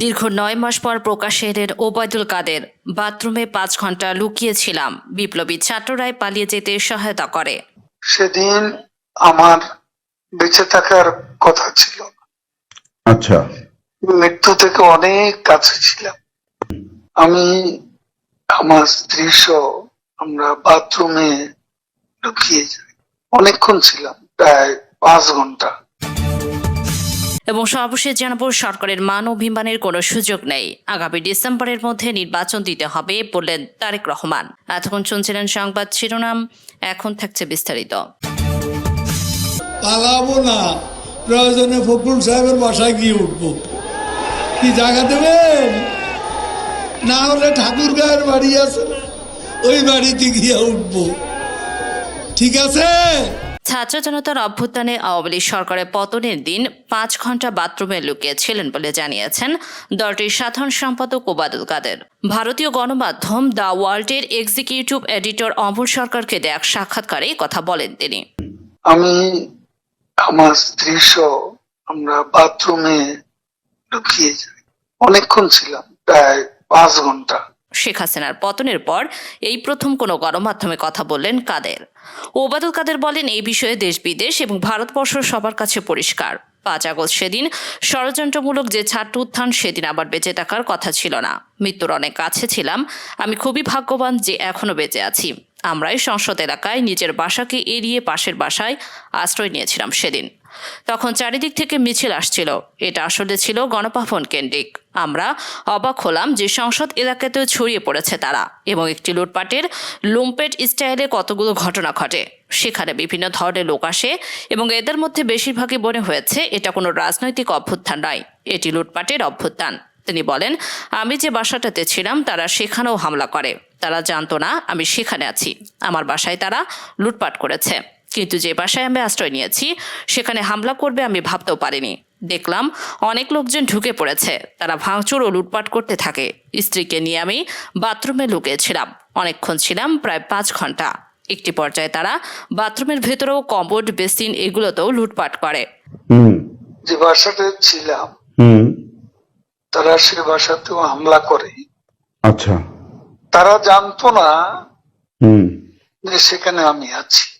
দীর্ঘ নয় মাস পর প্রকাশ্যে এলেন ওবায়দুল কাদের। বাথরুমে পাঁচ ঘণ্টা লুকিয়েছিলাম। বিপ্লবী ছাত্ররাই পালিয়ে যেতে সহায়তা করে। সেদিন আমার বেঁচে থাকার কথা ছিল। আচ্ছা। মৃত্যু থেকে অনেক কাছে ছিলাম। আমি আমার স্ত্রী সহ আমরা বাথরুমে লুকিয়ে যাই অনেকক্ষণ ছিলাম প্রায় পাঁচ ঘণ্টা। এবং সর্বশেষ জানাব, সরকারের মান অভিমানের কোনো সুযোগ নেই। আগামী ডিসেম্বরের মধ্যে নির্বাচন দিতে হবে বললেন তারেক রহমান। এতক্ষণ শুনছিলেন সংবাদ শিরোনাম, এখন থাকছে বিস্তারিত। পালাবো না। প্রয়োজনে ফখরুল সাহেবের বাসায় গিয়ে উঠবো। কি জায়গা দেবেন? না হলে ঠাকুর গায়ের বাড়ি আছে ওই বাড়িতে গিয়ে উঠবো। ঠিক আছে? ছাত্র জনতার অভ্যুত্থানে আওয়ামী লীগ সরকারের পতনের দিন পাঁচ ঘণ্টা বাথরুমে লুকিয়েছিলেন বলে জানিয়েছেন দলটির সাধারণ সম্পাদক ওবায়দুল কাদের। ভারতীয় গণমাধ্যম দ্য ওয়ার্ল্ডের এক্সিকিউটিভ এডিটর অমর সরকারকে দেয়া সাক্ষাৎকারে কথা বলেন তিনি। আমি আমার স্ত্রী সহ আমরা বাথরুমে লুকিয়ে অনেকক্ষণ ছিলাম, প্রায় পাঁচ ঘণ্টা। শেখ হাসিনার পতনের পর এই প্রথম কোনো গণমাধ্যমে কথা বললেন কাদের। ওবাদুল কাদের বলেন, এই বিষয়ে দেশ বিদেশ এবং ভারতবর্ষ সবার কাছে পরিষ্কার। পাঁচ আগস্ট সেদিন ষড়যন্ত্রমূলক যে ছাত্র উত্থান, সেদিন আবার বেঁচে থাকার কথা ছিল না। মৃত্যুর অনেক কাছে ছিলাম। আমি খুবই ভাগ্যবান যে এখনও বেঁচে আছি। আমরাই সংসদ এলাকায় নিজের বাসাকে এড়িয়ে পাশের বাসায় আশ্রয় নিয়েছিলাম সেদিন। তখন চারিদিক থেকে মিছিল আসছিল। এটা আসলে ছিল গণপাভন কেন্দ্রিক। আমরা অবাক হলাম যে সংসদ এলাকাতেও ছড়িয়ে পড়েছে তারা এবং একটি লুটপাটের লুম্পেট স্টাইলে কতগুলো ঘটনা ঘটে। সেখানে বিভিন্ন ধরনের লোক আসে এবং এদের মধ্যে বেশিরভাগই মনে হয়েছে এটা কোনো রাজনৈতিক অভ্যুত্থান নয়, এটি লুটপাটের অভ্যুত্থান। তিনি বলেন, আমি যে বাসাটাতে ছিলাম, তারা সেখানেও হামলা করে। তারা জানতো না আমি সেখানে আছি। আমার বাসায় তারা লুটপাট করেছে। কিন্তু যে বাসায় আমি আশ্রয় নিয়েছি সেখানে হামলা করবে আমি ভাবতেও পারিনি। দেখলাম অনেক লোকজন ঢুকে পড়েছে। তারা ভাঙচুর ও লুটপাট করতে থাকে। স্ত্রীকে নিয়ে আমি বাথরুমে লুকিয়েছিলাম। অনেকক্ষণ ছিলাম প্রায় পাঁচ ঘণ্টা। একটি পর্যায়ে তারা বাথরুমের ভেতরেও কম্বোর্ড বেসিন এগুলোতেও লুটপাট করে। হুম। যে বাসাতে ছিলাম হুম। তারা সে বাসাতেও হামলা করে। আচ্ছা। তারা জানতো না হুম। যে সেখানে আমি আছি।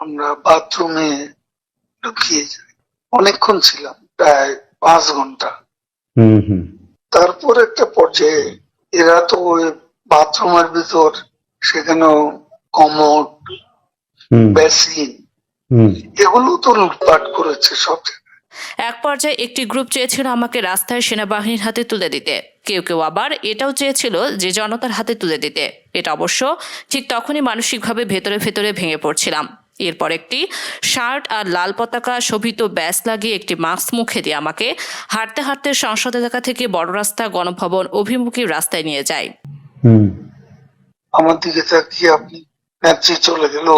আমরা বাথরুমে লুকিয়ে যাই অনেকক্ষণ ছিলাম প্রায় পাঁচ ঘণ্টা। তারপর একটা পর্যায়ে এরা তো ওই বাথরুমের ভিতর সেখানেও কমোড হুম। বেসিন হুম। এগুলো তো লুটপাট করেছে সব। এক পর্যায়ে একটি গ্রুপ চেয়েছিল আমাকে রাস্তায় সেনাবাহিনীর হাতে তুলে দিতে। কেউ কেউ আবার এটাও চেয়েছিল যে জনতার হাতে তুলে দিতে। এটা অবশ্য ঠিক তখনই মানসিকভাবে ভেতরে ভেতরে ভেঙে পড়ছিলাম। এরপর একটি শার্ট আর লাল পতাকা শোভিত ব্যাস লাগিয়ে একটি মাস্ক মুখে দিয়ে আমাকে হাঁটতে হাঁটতে সংসদ এলাকা থেকে বড় রাস্তা গণভবন অভিমুখী রাস্তায় নিয়ে যায়। আমার দিকে তাকিয়ে আপনি নেত্রী চলে গেল।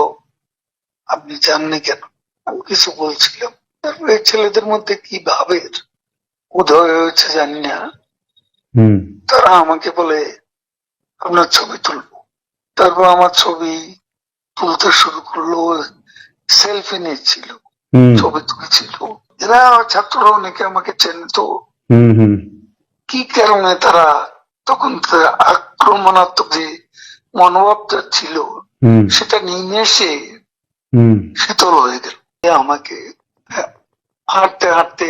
আপনি জাননি কেন? আমি কিছু বলছিলাম। তারপর এই ছেলেদের মধ্যে কি ভাবের? উদয় হয়েছে জানি না। তারা আমাকে বলে আপনার ছবি তুলবো। তারপর আমার ছবি তুলতে শুরু করল সেলফি নিচ্ছিল ছবি তুলেছিল। এরা ছাত্ররা অনেকে আমাকে চেনে তো হুম হুম। কি কারণে তারা তখন আক্রমণাত্মক যে মনোভাবটা ছিল সেটা নিমেষে শীতল হয়ে গেল। আমাকে হাঁটতে হাঁটতে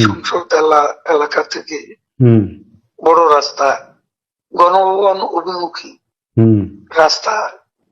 সংসদ এলা- এলাকা থেকে বড় রাস্তা গণভবন অভিমুখী রাস্তা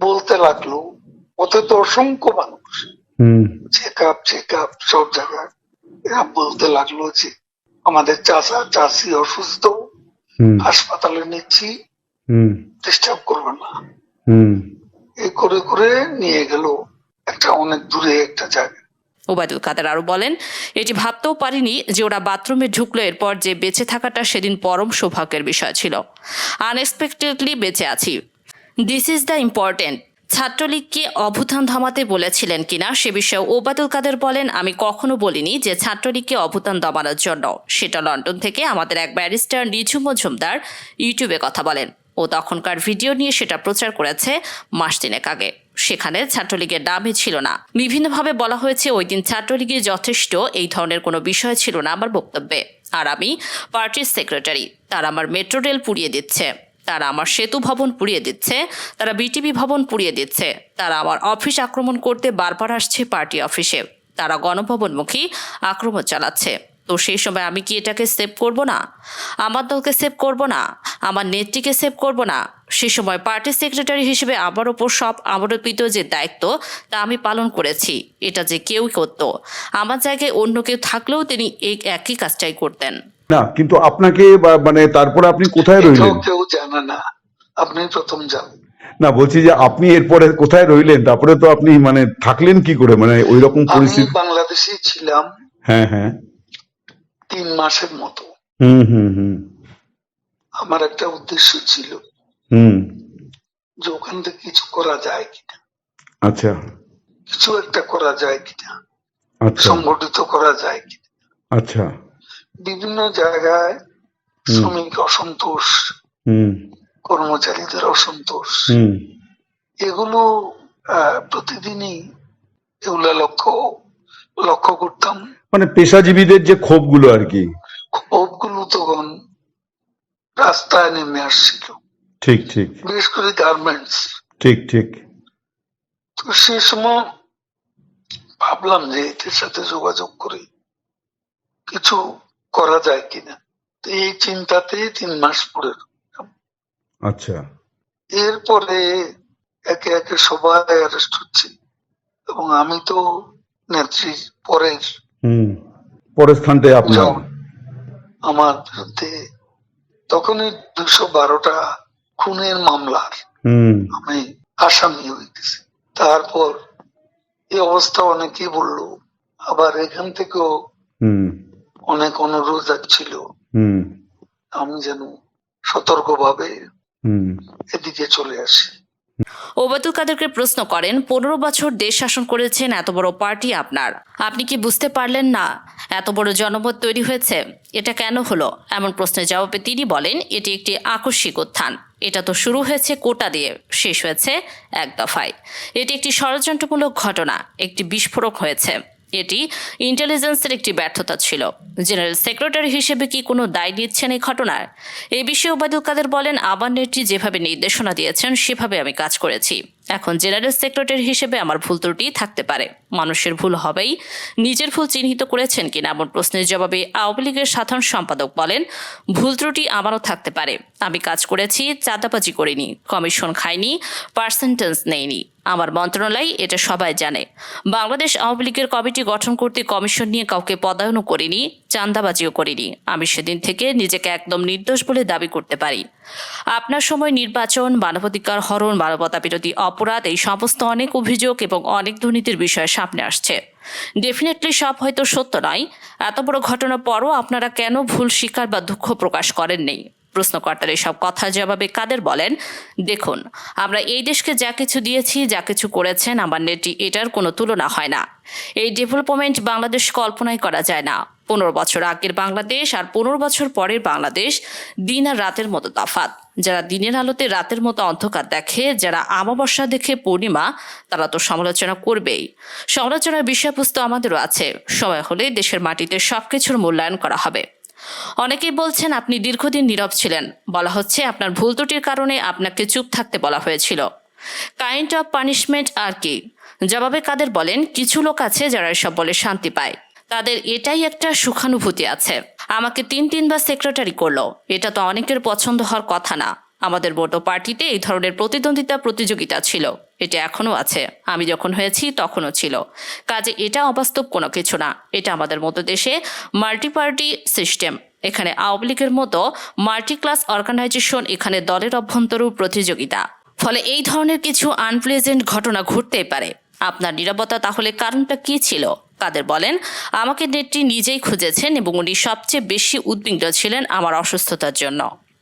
বলতে লাগল ওতে তো অসংখ্য মানুষ। হুম। চেক আপ চেক আপ সব জায়গায়। এরা বলতে লাগল যে আমাদের চাষা চাষি অসুস্থ হাসপাতালে নিচ্ছি ডিস্টার্ব করবে না। এই করে করে নিয়ে গেল একটা অনেক দূরে একটা জায়গা ওবায়দুল কাদের আরও বলেন এটি ভাবতেও পারিনি যে ওরা বাথরুমে ঢুকলো এরপর যে বেঁচে থাকাটা সেদিন পরম সৌভাগ্যের বিষয় ছিল। আনএক্সপেক্টেডলি বেঁচে আছি। দিস ইজ দ্য ইম্পর্টেন্ট ছাত্রলীগকে অভুথান থামাতে বলেছিলেন কিনা সে বিষয়ে ওবায়দুল কাদের বলেন, আমি কখনো বলিনি যে ছাত্রলীগকে অভুতান দমানোর জন্য। সেটা লন্ডন থেকে আমাদের এক ব্যারিস্টার নিঝু মজুমদার ইউটিউবে কথা বলেন। ও তখনকার ভিডিও নিয়ে সেটা প্রচার করেছে মাস তিনেক আগে। সেখানে ছাত্রলীগের নামই ছিল না। বিভিন্নভাবে বলা হয়েছে ওই দিন ছাত্রলীগের যথেষ্ট এই ধরনের কোনো বিষয় ছিল না আমার বক্তব্যে। আর আমি পার্টির সেক্রেটারি। তারা আমার মেট্রো রেল পুড়িয়ে দিচ্ছে। তারা আমার সেতু ভবন পুড়িয়ে দিচ্ছে তারা বিটিভি ভবন পুড়িয়ে দিচ্ছে তারা আমার অফিস আক্রমণ করতে বারবার আসছে পার্টি অফিসে তারা গণভবনমুখী আক্রমণ চালাচ্ছে। তো সেই সময় আমি কি এটাকে সেভ করব না? আমার দলকে সেভ করব না? আমার নেত্রীকে সেভ করব না? সে সময় পার্টি সেক্রেটারি হিসেবে আমার ওপর সব আমরোপিত যে দায়িত্ব তা আমি পালন করেছি। এটা যে কেউ করতো। আমার জায়গায় অন্য কেউ থাকলেও তিনি এই একই কাজটাই করতেন। না কিন্তু আপনাকে মানে তারপরে আপনি কোথায় রইলেন? জানে না আপনি প্রথম জানেন না বলছি যে আপনি এরপরে কোথায় রইলেন? তারপরে তো আপনি মানে থাকলেন কি করে? মানে ওই রকম পরিস্থিতি বাংলাদেশে ছিলাম হ্যাঁ হ্যাঁ। তিন মাসের মতো। হুম হুম হুম। আমার একটা উদ্দেশ্য ছিল হুম। যে ওখান থেকে কিছু করা যায় কিনা। আচ্ছা। কিছু একটা করা যায় কিনা। আচ্ছা। সংগঠিত করা যায় কিনা। আচ্ছা। বিভিন্ন জায়গায় শ্রমিক অসন্তোষ হুম। কর্মচারীদের অসন্তোষ। হুম। এগুলো প্রতিদিনই এগুলা লক্ষ্য লক্ষ্য করতাম। মানে পেশাজীবীদের যে ক্ষোভগুলো আর কি। ক্ষোভগুলো তখন রাস্তায় নেমে আসছিল। ঠিক ঠিক। বিশেষ করে গার্মেন্টস ঠিক ঠিক। তো সে সময় ভাবলাম যে এদের সাথে যোগাযোগ করে কিছু করা যায় কিনা। তো এই চিন্তাতে তিন মাস পরে রইলাম। আচ্ছা। এরপরে একে একে সবাই অ্যারেস্ট হচ্ছে। এবং আমি তো নেত্রী পরের হুম। পরের স্থানটাই আপনার? আমার বিরুদ্ধে তখনই দুশো বারোটা খুনের মামলার আমি আসামি হয়ে গেছি তারপর এই অবস্থা অনেকেই বলল আবার এখান থেকেও হুম। অনেক অনুরোধ ছিল হুম। আমি যেন সতর্কভাবে এদিকে চলে আসি। ওবায়দুল কাদেরকে প্রশ্ন করেন পনেরো বছর দেশ শাসন করেছেন এত বড় পার্টি আপনার? আপনি কি বুঝতে পারলেন না? এত বড় জনমত তৈরি হয়েছে? এটা কেন হলো? এমন প্রশ্নের জবাবে তিনি বলেন এটি একটি আকস্মিক উত্থান। এটা তো শুরু হয়েছে কোটা দিয়ে শেষ হয়েছে এক দফায়। এটি একটি ষড়যন্ত্রমূলক ঘটনা একটি বিস্ফোরক হয়েছে। এটি ইন্টেলিজেন্সের একটি ব্যর্থতা ছিল। জেনারেল সেক্রেটারি হিসেবে কি কোনো দায় নিচ্ছেন এই ঘটনার? এই বিষয়ে ওবায়দুল কাদের বলেন, আবার নেত্রী যেভাবে নির্দেশনা দিয়েছেন, সেভাবে আমি কাজ করেছি। এখন জেনারেল সেক্রেটারি হিসেবে আমার ভুল ত্রুটি থাকতে পারে। মানুষের ভুল হবেই। নিজের ভুল চিহ্নিত করেছেন কিনা এমন প্রশ্নের জবাবে আওয়ামী লীগের সাধারণ সম্পাদক বলেন, ভুল ত্রুটি আমারও থাকতে পারে। আমি কাজ করেছি, চাঁদাবাজি করিনি, কমিশন খাইনি পার্সেন্টেন্স নেইনি। আমার মন্ত্রণালয় এটা সবাই জানে। বাংলাদেশ আওয়ামী লীগের কমিটি গঠন করতে কমিশন নিয়ে কাউকে পদায়নও করিনি, চাঁদাবাজিও করিনি। আমি সেদিন থেকে নিজেকে একদম নির্দোষ বলে দাবি করতে পারি। আপনার সময় নির্বাচন, মানবাধিকার হরণ, মানবতা বিরোধী অপরাধ, এই সমস্ত অনেক অভিযোগ এবং অনেক দুর্নীতির বিষয় সামনে আসছে। ডেফিনেটলি সব হয়তো সত্য নয়। এত বড় ঘটনার পরও আপনারা কেন ভুল, স্বীকার বা দুঃখ প্রকাশ করেননি? প্রশ্নকর্তার এসব কথার জবাবে কাদের বলেন? দেখুন, আমরা এই দেশকে যা কিছু দিয়েছি, যা কিছু করেছেন, আমার নেটি এটার কোনো তুলনা হয় না। এই ডেভেলপমেন্ট বাংলাদেশ কল্পনাই করা যায় না। পনেরো বছর আগের বাংলাদেশ আর পনেরো বছর পরের বাংলাদেশ দিন আর রাতের মতো তফাৎ। যারা দিনের আলোতে রাতের মতো অন্ধকার দেখে, যারা আমাবস্যা দেখে পূর্ণিমা, তারা তো সমালোচনা করবেই। সমালোচনার বিষয়বস্তু আমাদেরও আছে। সময় হলে দেশের মাটিতে সবকিছুর মূল্যায়ন করা হবে। অনেকেই বলছেন আপনি দীর্ঘদিন নীরব ছিলেন। বলা হচ্ছে আপনার ভুল ত্রুটির কারণে আপনাকে চুপ থাকতে বলা হয়েছিল। কাইন্ড অফ পানিশমেন্ট আর কি? জবাবে কাদের বলেন, কিছু লোক আছে যারা এসব বলে শান্তি পায়। তাদের এটাই একটা সুখানুভূতি আছে। আমাকে তিন তিনবার সেক্রেটারি করল। এটা তো অনেকের পছন্দ হওয়ার কথা না। আমাদের বড় পার্টিতে এই ধরনের প্রতিদ্বন্দ্বিতা প্রতিযোগিতা ছিল। এটা এখনও আছে। আমি যখন হয়েছি, তখনও ছিল। কাজে এটা অবাস্তব কোনো কিছু না। এটা আমাদের মতো দেশে মাল্টি পার্টি সিস্টেম। এখানে আওয়ামী লীগের মতো মাল্টি ক্লাস অর্গানাইজেশন এখানে দলের অভ্যন্তরেও প্রতিযোগিতা। ফলে এই ধরনের কিছু আনপ্লেজেন্ট ঘটনা ঘটতেই পারে। আপনার নিরাপত্তা তাহলে কারণটা কি ছিল? কাদের বলেন, আমাকে নেত্রী নিজেই খুঁজেছেন এবং উনি সবচেয়ে বেশি উদ্বিগ্ন ছিলেন আমার অসুস্থতার জন্য।